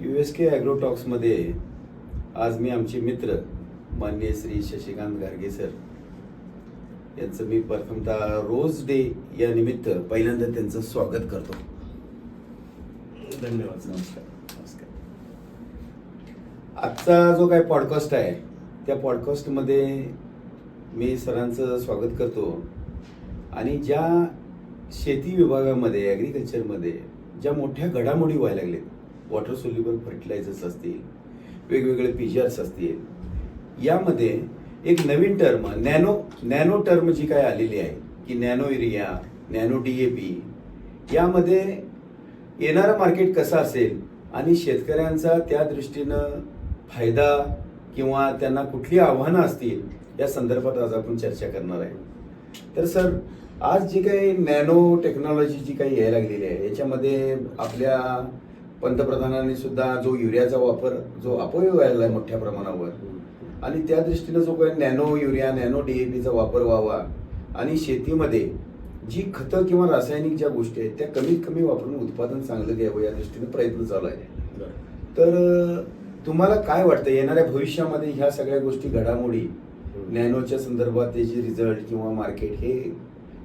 U S के ॲग्रोटॉक्समध्ये आज मी आमचे मित्र मान्य श्री शशिकांत गार्गे सर. यांचं मी प्रथमतः रोज डे या निमित्त पहिल्यांदा त्यांचं स्वागत करतो. धन्यवाद. नमस्कार. नमस्कार. आजचा जो काय पॉडकास्ट आहे त्या पॉडकास्टमध्ये मी सरांचं स्वागत करतो. आणि ज्या शेती विभागामध्ये ॲग्रिकल्चरमध्ये ज्या मोठ्या घडामोडी व्हायला लागलेत वॉटर सोल्युबल फर्टिलायझर्स असतील वेगवेगळे पिजर्स असतील. यामध्ये एक नवीन टर्म नॅनो नॅनो टर्म जी काय आलेली आहे की nano urea nano D A P यामध्ये येणारं मार्केट कसं असेल आणि शेतकऱ्यांचा त्या दृष्टीनं फायदा किंवा त्यांना कुठली आव्हानं असतील या संदर्भात आज आपण चर्चा करणार आहे. तर सर आज जी काही नॅनो टेक्नॉलॉजी जी काही यायला लागलेली आहे याच्यामध्ये आपल्या पंतप्रधानांनी सुद्धा जो युरियाचा वापर जो अपव्यय व्हायला आहे मोठ्या प्रमाणावर आणि त्या दृष्टीनं जो काही नॅनो युरिया नॅनो डीएपीचा वापर व्हावा आणि शेतीमध्ये जी खतं किंवा रासायनिक ज्या गोष्टी आहेत त्या कमीत कमी वापरून उत्पादन चांगलं घ्यावं या दृष्टीने प्रयत्न चालू आहे. तर तुम्हाला काय वाटतं? येणाऱ्या भविष्यामध्ये ह्या सगळ्या गोष्टी घडामोडी नॅनोच्या संदर्भात त्याचे रिझल्ट किंवा मार्केट हे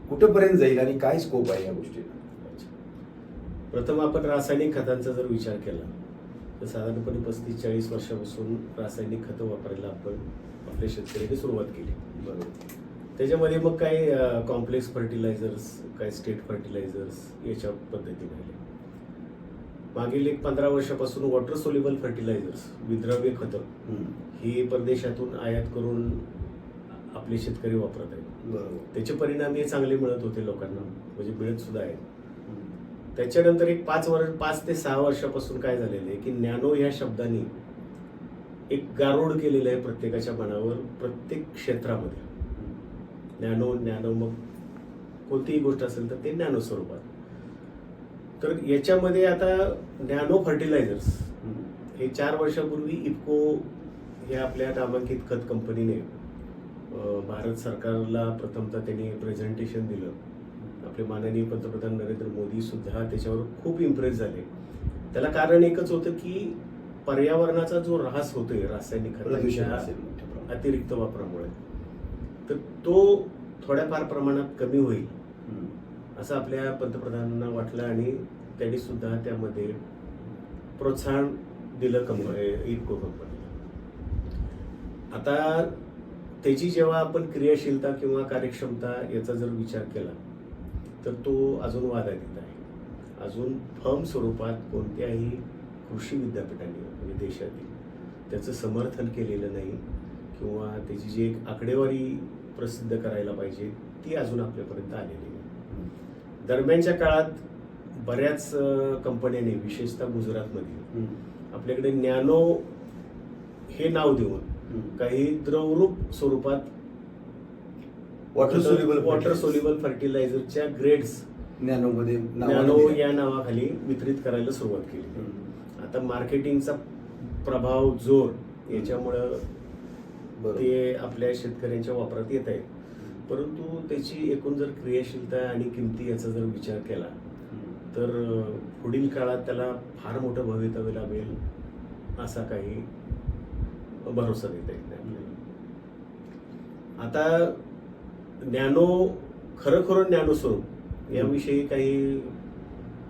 कुठंपर्यंत जाईल आणि काय स्कोप आहे या गोष्टीला? प्रथम आपण रासायनिक खतांचा जर विचार केला तर साधारणपणे पस्तीस चाळीस वर्षापासून रासायनिक खतं वापरायला आपण आपल्या शेतकऱ्यांनी सुरुवात केली बरोबर त्याच्यामध्ये मग काही कॉम्प्लेक्स फर्टिलायझर्स काही स्टेट फर्टिलायझर्स याच्या पद्धतीने आले मागील एक पंधरा वर्षापासून वॉटर सोल्युबल फर्टिलायझर्स विद्रव्य खतं. ही परदेशातून आयात करून आपले शेतकरी वापरत आहेत बरोबर त्याचे परिणाम हे चांगले मिळत होते लोकांना म्हणजे मिळत सुद्धा आहेत. त्याच्यानंतर एक पाच वर्ष पाच ते सहा वर्षापासून काय झालेलं आहे की नॅनो ह्या शब्दाने एक गारोड केलेलं आहे प्रत्येकाच्या मनावर प्रत्येक क्षेत्रामध्ये. नॅनो नॅनो मग कोणतीही गोष्ट असेल तर ते नॅनो स्वरूपात. तर याच्यामध्ये आता नॅनो फर्टिलायझर्स हे चार वर्षापूर्वी इफको या आपल्या नामांकित खत कंपनीने भारत सरकारला प्रथमतः त्यांनी प्रेझेंटेशन दिलं. आपले माननीय पंतप्रधान नरेंद्र मोदी सुद्धा त्याच्यावर खूप इम्प्रेस झाले त्याला कारण एकच होतं की पर्यावरणाचा जो ऱ्हास होतोय रासायनिक खतांच्या. अतिरिक्त वापरामुळे तर तो थोड्याफार प्रमाणात कमी होईल. असं आपल्या पंतप्रधानांना वाटलं आणि त्यांनी सुद्धा त्यामध्ये प्रोत्साहन दिलं कंपनी इफको कंपनीला आता त्याची जेव्हा आपण क्रियाशीलता किंवा कार्यक्षमता याचा जर विचार केला तर तो अजून वादातीत आहे अजून फर्म स्वरूपात कोणत्याही कृषी विद्यापीठाने म्हणजे देशातील त्याचं समर्थन केलेलं नाही किंवा त्याची जी एक आकडेवारी प्रसिद्ध करायला पाहिजे ती अजून आपल्यापर्यंत आलेली नाही दरम्यानच्या काळात बऱ्याच कंपन्यांनी विशेषतः गुजरातमध्ये. आपल्याकडे नॅनो हे नाव देऊन. काही द्रवरूप स्वरूपात वॉटर सोल्युबल वॉटर सोल्युबल फर्टिलायझरच्या ग्रेड्स नॅनोमध्ये नॅनो. या नावाखाली वितरित करायला सुरुवात केली. आता मार्केटिंगचा प्रभाव जोर याच्यामुळं. ते आपल्या शेतकऱ्यांच्या वापरात येत आहे परंतु त्याची एकूण जर क्रियाशीलता आणि किमती याचा जर विचार केला. तर पुढील काळात त्याला फार मोठं भवितव्य लाभेल असा काही भरोसा देता येत नाही. आता नॅनो खरं नॅनो स्वरूप. याविषयी काही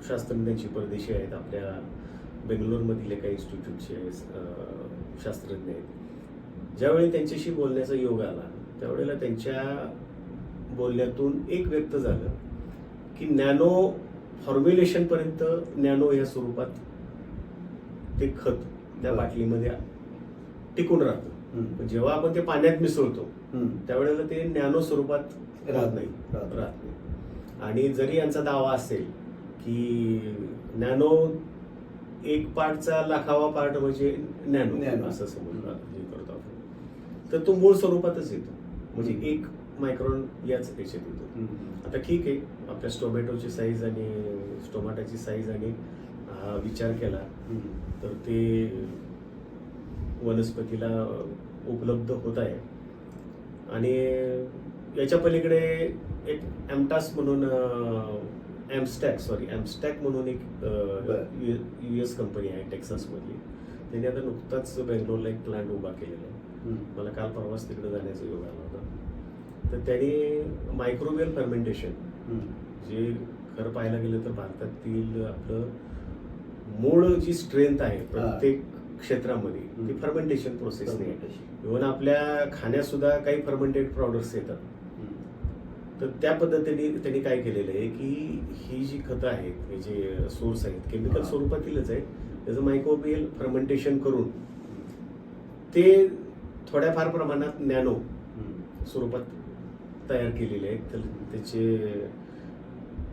शास्त्रज्ञांची परदेशी आहेत. आपल्या बेंगलोरमधले काही इन्स्टिट्यूटचे शास्त्रज्ञ आहेत. ज्यावेळी त्यांच्याशी बोलण्याचा योग आला त्यावेळेला त्यांच्या बोलण्यातून एक व्यक्त झालं की नॅनो फॉर्म्युलेशन पर्यंत नॅनो या स्वरूपात ते खत त्या. बाटलीमध्ये टिकून राहतं. जेव्हा आपण ते पाण्यात मिसळतो. त्यावेळेला ते नॅनो स्वरूपात राहत नाही राहत नाही आणि जरी यांचा दावा असेल की नॅनो एक पार्टचा लाखावा पार्ट म्हणजे नॅनो. नॅनो असं समजून हे करतो आपण तर तो मूळ स्वरूपातच येतो म्हणजे. एक मायक्रॉन याच याच्यात येतो. आता ठीक आहे आपल्या स्टोमॅटोची साईज आणि स्टोमॅटोची साईज आणि विचार केला. तर ते वनस्पतीला उपलब्ध होत आहे आणि याच्या पलीकडे एक एमटास म्हणून ॲमस्टॅक सॉरी ॲमस्टॅक म्हणून एक बरं. यू एस कंपनी आहे टेक्सासमधली त्यांनी आता नुकताच बेंगलोरला एक प्लांट उभा केलेला आहे. मला काल परवाच तिकडे जाण्याचा योग आला होता तर त्यांनी मायक्रोवेल फर्मेंटेशन. जे खरं पाहायला गेलं तर भारतातील आपलं मूळ जी स्ट्रेंथ आहे प्रत्येक क्षेत्रामध्ये ती. Fermentation प्रोसेसने Fermentation. इव्हन आपल्या खाण्यात सुद्धा काही फर्मेंटेड प्रॉडक्ट्स येतात. तर त्या पद्धतीने त्यांनी काय केलेलं आहे की ही जी खतं आहेत हे जे सोर्स आहेत केमिकल. स्वरूपातीलच आहे त्याचं मायक्रोबियल फर्मेंटेशन करून ते थोड्याफार प्रमाणात नॅनो. स्वरूपात तयार केलेले आहेत तर त्याचे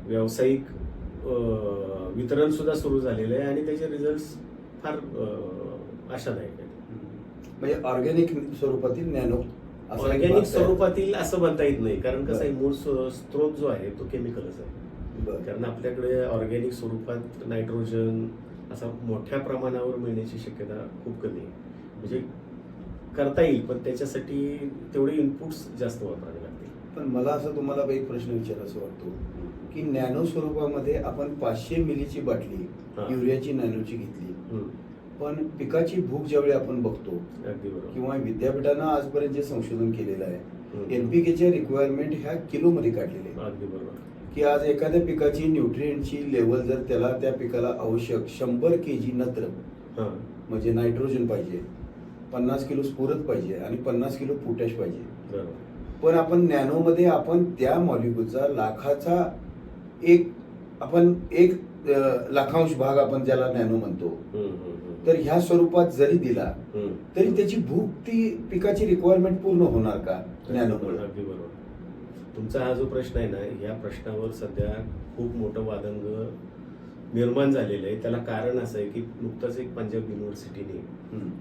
व्यावसायिक अं, वितरण सुद्धा सुरू झालेलं आहे आणि त्याचे रिझल्ट फार आशादायक आहेत म्हणजे ऑर्गॅनिक स्वरूपातील नॅनो ऑर्गॅनिक. स्वरूपातील असं म्हणता येत नाही कारण कसं आहे. मूळ स्रोत जो आहे तो केमिकलच आहे. कारण आपल्याकडे ऑर्गॅनिक स्वरूपात नायट्रोजन असा मोठ्या प्रमाणावर मिळण्याची शक्यता खूप कमी आहे म्हणजे करता येईल पण त्याच्यासाठी तेवढे इनपुट्स जास्त वापरावे लागतील पण मला असं तुम्हाला एक प्रश्न विचारायचा वाटतो की नॅनो स्वरूपामध्ये आपण पाचशे मिलीची बाटली. युरियाची नॅनोची घेतली पण पिकाची भूक ज्यावेळी आपण बघतो किंवा विद्यापीठानं आजपर्यंत जे संशोधन केलेलं आहे. एनपीकेच्या रिक्वायरमेंट ह्या किलोमध्ये काढलेले आहे अगदी बरोबर. की आज एखाद्या पिकाची न्यूट्रिएंटची लेवल जर त्याला त्या पिकाला आवश्यक शंभर के जी नत्र म्हणजे नायट्रोजन पाहिजे पन्नास किलो स्फुरत पाहिजे आणि पन्नास किलो पोटॅश पाहिजे. पण आपण नॅनोमध्ये आपण त्या मॉलिक्यूलचा लाखाचा एक आपण एक लाखांश भाग आपण ज्याला नॅनो म्हणतो. तर ह्या स्वरूपात जरी दिला. तरी त्याची भूक ती पिकाची रिक्वायरमेंट पूर्ण होणार का नॅनोमुळे अगदी बरोबर. तुमचा हा जो प्रश्न आहे ना या प्रश्नावर सध्या खूप मोठं वादंग निर्माण झालेलं आहे. त्याला कारण असं आहे की नुकताच एक पंजाब युनिव्हर्सिटीने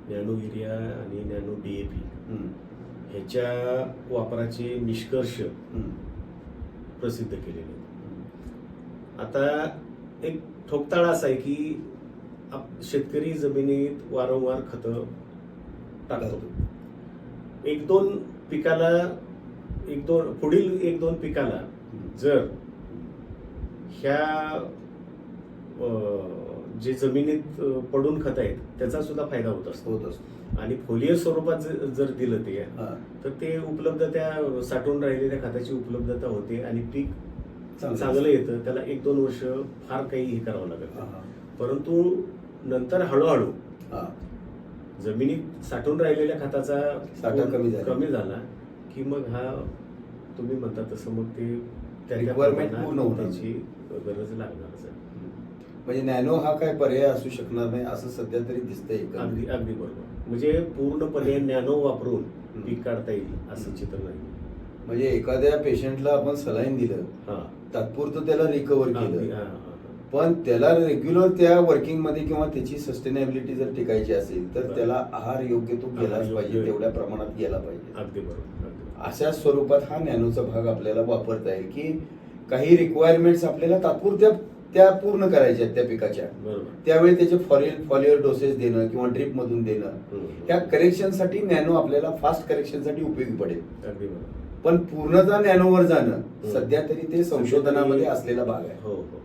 नॅनो युरिया आणि नॅनो डीएपी हम्म, ह्याच्या वापराचे निष्कर्ष प्रसिद्ध केलेले आता एक ठोकताळा असा आहे की आप- शेतकरी जमिनीत वारंवार खतं टाकतो एक दोन पिकाला एक दोन पुढील एक दोन पिकाला जर ह्या जे जमिनीत पडून खत आहेत त्याचा सुद्धा फायदा होत असतो. होत असतो. आणि फोलियर स्वरूपात जर दिलं ते तर ते उपलब्ध त्या साठवून राहिलेल्या खताची उपलब्धता होते आणि पीक चांगलं. येतं त्याला एक दोन वर्ष फार काही हे करावं लागत परंतु नंतर हळूहळू. जमिनीत साठवून राहिलेल्या खताचा साठा कमी झाला. कमी झाला की मग हा तुम्ही म्हणता तसं मग ते पूर्ण. त्याची गरज लागणारच आहे म्हणजे नॅनो हा काय पर्याय असू शकणार नाही असं सध्या तरी दिसतंय अगदी. अगदी बरोबर म्हणजे पूर्णपणे नॅनो वापरून. पीक काढता येईल असं चित्र नाही म्हणजे एखाद्या पेशंटला आपण सलाईन दिलं तात्पुरतं त्याला रिकवर अगदी, केलं. पण त्याला रेग्युलर त्या वर्किंगमध्ये किंवा त्याची सस्टेनेबिलिटी जर टिकायची असेल तर. त्याला आहार योग्य तो गेलाच. पाहिजे तेवढ्या प्रमाणात गेला पाहिजे. अशा स्वरूपात हा नॅनोचा भाग आपल्याला वापरता येईल की काही रिक्वायरमेंट्स आपल्याला तात्पुरत्या त्या पूर्ण करायच्या आहेत त्या पिकाच्या त्यावेळी त्याचे फॉलियर फॉलियर डोसेस देणं किंवा ड्रिप मधून देणं. त्या करेक्शनसाठी नॅनो आपल्याला फास्ट करेक्शनसाठी उपयोगी पडेल पण पूर्णतः नॅनोवर जाणं हम्म. सध्या तरी ते संशोधनामध्ये असलेला भाग आहे. हो हो.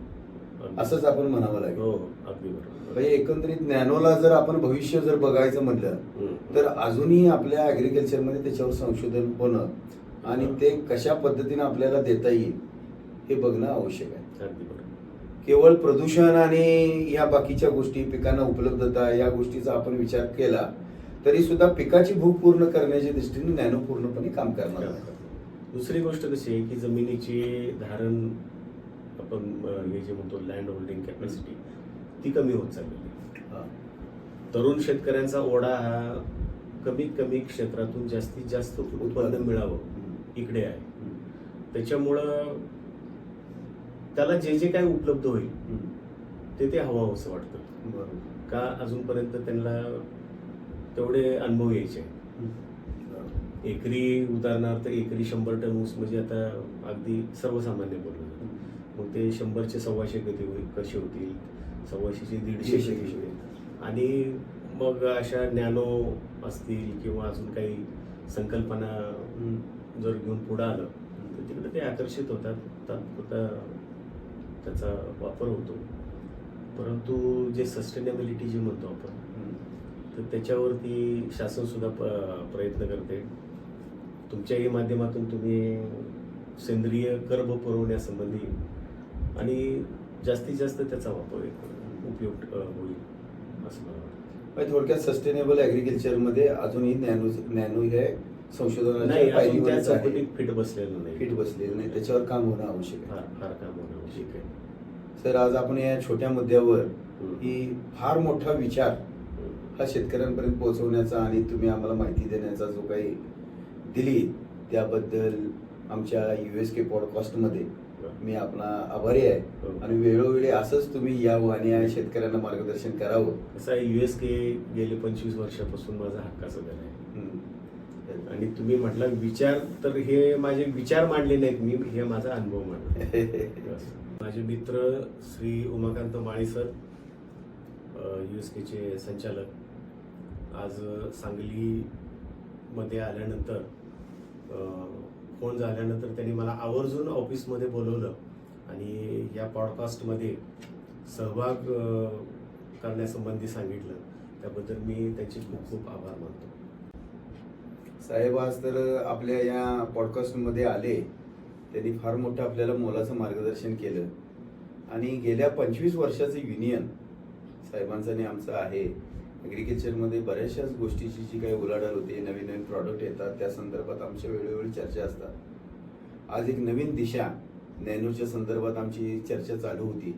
असंच आपण म्हणावं लागेल. हो अगदी बरोबर. म्हणजे एकंदरीत नॅनोला जर आपण भविष्य जर बघायचं म्हटलं. तर अजूनही आपल्या ऍग्रिकल्चरमध्ये त्याच्यावर संशोधन होणं आणि ते कशा पद्धतीने आपल्याला देता येईल हे बघणं आवश्यक आहे. अगदी बरोबर. केवळ प्रदूषण आणि या बाकीच्या गोष्टी पिकांना उपलब्धता या गोष्टीचा आपण विचार केला तरी सुद्धा पिकाची भूक पूर्ण करण्याच्या दृष्टीने नॅनो पूर्णपणे काम करणार आहे. दुसरी गोष्ट कशी आहे की जमिनीची धारण आपण हे जे म्हणतो लँड होल्डिंग कॅपॅसिटी ती कमी होत चाललेली. तरुण शेतकऱ्यांचा ओढा हा कमीत कमी क्षेत्रातून जास्तीत जास्त उत्पन्न मिळावं. इकडे आहे. त्याच्यामुळं त्याला जे जे काही उपलब्ध होईल. ते ते हवं असं वाटतं बरोबर का अजूनपर्यंत त्यांना तेवढे अनुभव यायचे. एकरी उदाहरणार्थ एकरी शंभर टन ऊस म्हणजे आता अगदी सर्वसामान्य बोललं मग ते शंभरचे सव्वाशे कधी होईल कसे होतील? सव्वाशेचे दीडशे कसे होईल. आणि मग अशा नॅनो असतील किंवा अजून काही संकल्पना. जर घेऊन पुढं आलं तर तिकडे ते आकर्षित होतात. तात्पुरता त्याचा वापर होतो. परंतु जे सस्टेनेबिलिटी जी म्हणतो आपण तर त्याच्यावरती शासन सुद्धा प- प्रयत्न करते. तुमच्याही माध्यमातून तुम्ही सेंद्रिय कर्ब पुरवण्यासंबंधी आणि जास्तीत जास्त त्याचा वापर उपयोग होईल असं मला वाटतं. थोडक्यात सस्टेनेबल ऍग्रिकल्चरमध्ये अजूनही नॅनो नॅनो हे संशोधनाच्या फिट बसलेलं नाही. फिट बसलेलं नाही. त्याच्यावर काम होणं आवश्यक आहे. फार काम होणं आवश्यक आहे. सर आज आपण या छोट्या मुद्द्यावर. ही फार मोठा विचार. हा शेतकऱ्यांपर्यंत पोहोचवण्याचा आणि तुम्ही आम्हाला माहिती देण्याचा जो काही दिली त्याबद्दल आमच्या यू एस के पॉडकास्टमध्ये मी आपला आभारी आहे. आणि वेळोवेळी असंच तुम्ही यावं आणि या शेतकऱ्यांना मार्गदर्शन करावं कसं आहे युएस के गेले पंचवीस वर्षापासून माझा हक्काचं घर आहे. आणि तुम्ही म्हटला विचार तर हे माझे विचार मांडले नाहीत मी हे माझा अनुभव मांडला. माझे मित्र श्री उमाकांत माळी सर चे संचालक आज सांगलीमध्ये आल्यानंतर फोन झाल्यानंतर त्यांनी मला आवर्जून ऑफिसमध्ये बोलवलं आणि या पॉडकास्टमध्ये सहभाग करण्यासंबंधी सांगितलं. त्याबद्दल मी त्यांचे खूप खूप आभार मानतो. साहेब आज तर आपल्या या पॉडकास्टमध्ये आले. त्यांनी फार मोठं आपल्याला मोलाचं मार्गदर्शन केलं. आणि गेल्या पंचवीस वर्षाचं युनियन साहेबांचं आणि आमचं आहे. ॲग्रिकल्चरमध्ये बऱ्याचशाच गोष्टीची जी काही उलाढाल होते नवीन नवीन प्रॉडक्ट येतात त्या संदर्भात आमच्या वेळोवेळी चर्चा असतात. आज एक नवीन दिशा नॅनोच्या संदर्भात आमची चर्चा चालू होती.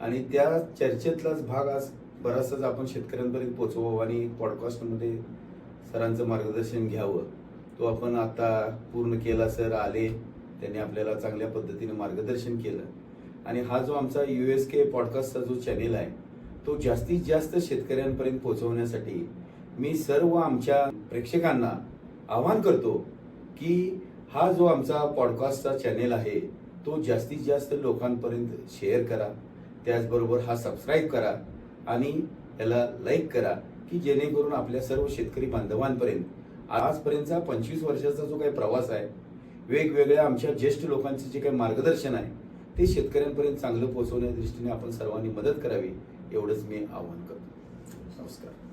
आणि त्या चर्चेतलाच भाग आज बराचसाच आपण शेतकऱ्यांपर्यंत पोचवावं आणि पॉडकास्टमध्ये सरांचं मार्गदर्शन घ्यावं. तो आपण आता पूर्ण केला सर आले त्यांनी आपल्याला चांगल्या पद्धतीने मार्गदर्शन केलं. आणि हा जो आमचा यू एस के पॉडकास्टचा जो चॅनेल आहे तो जास्तीत जास्त शेतकऱ्यांपर्यंत पोहोचवण्यासाठी मी सर्व आमच्या प्रेक्षकांना आवाहन करतो की हा जो आमचा पॉडकास्टचा चॅनेल आहे तो जास्तीत जास्त लोकांपर्यंत शेअर करा. त्याचबरोबर हा सबस्क्राईब करा आणि याला लाईक करा की जेणेकरून आपल्या सर्व शेतकरी बांधवांपर्यंत आजपर्यंतचा पंचवीस वर्षाचा जो काही प्रवास आहे वेगवेगळ्या आमच्या ज्येष्ठ लोकांचं जे काही मार्गदर्शन आहे ते शेतकऱ्यांपर्यंत चांगलं पोहोचवण्याच्या दृष्टीने आपण सर्वांनी मदत करावी. एवढंच मी आवाहन करतो. नमस्कार.